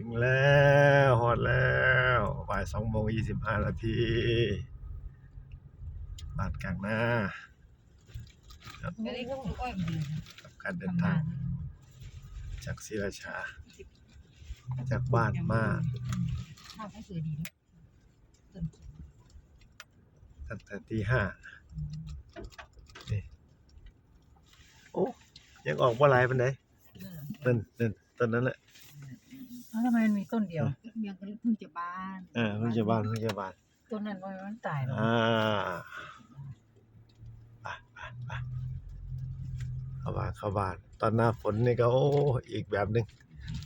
ถึงแล้วฮอดแล้วบ่ายสองโมงยี่สิบห้านาทีบ้านกลางนาครับก็เลยก็อ้อยมันกับการเดินทาง จากศรีราชา จากบ้านมาข้าวให้สวยดีนะต้นตั้งแต่ตีห้านี่โอ้ยังออกบ่หลายปานใดนั่นนั่นต้นนั้นแหละ แล้วทำไมมันมีต้นเดียว ยังก็เพิ่งจะบานอ่าเพิ่งจะบ้านเพิ่งจะบ้านต้นนั้นทำไมมันตายเนาะอ่าไปไปไปเข้าบ้านเข้าบ้าน ตอนหน้าฝนนี่ก็โอ้อีกแบบหนึ่ง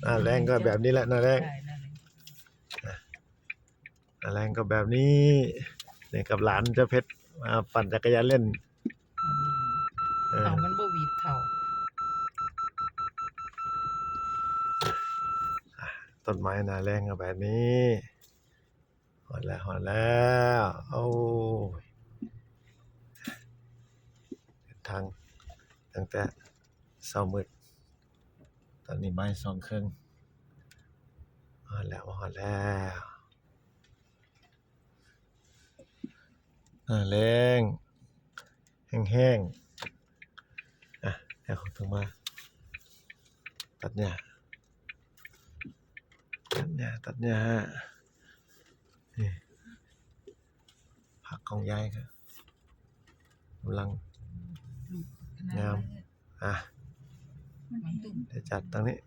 หน้าแรงก็แบบนี้แหละหน้าแรงใช่นั่นเลยหน้าแรงก็แบบนี้นี่กับหลานเจะเพชรมาปั่นจักรยานเล่นเออ ต้นไม้หนาแรงก็แบบนี้หอดแล้วหอดแล้วโอ้ทางตั้งแต่เช้ามืดตอนนี้บ่ายสองครึ่งหอดแล้วหอดแล้วหนาแรงแห้งๆอะเดี๋ยวต้องมาตัดหญ้าตัดห ญ้าตัดหญ้านี่ผักของยายครับกำลังงามอะมันตุ้มเดี๋ยวจัดตรงนี้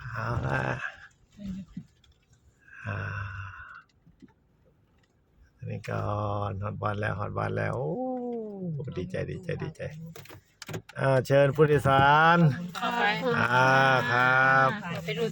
เอาละอ่าอันนี้ก่อนฮอตบอลแล้วฮอตบอลแล้วโอ้ดีใจดีใจดีใจอ่าเชิญผู้โดยสารเข้าไปอ่าครับไปดู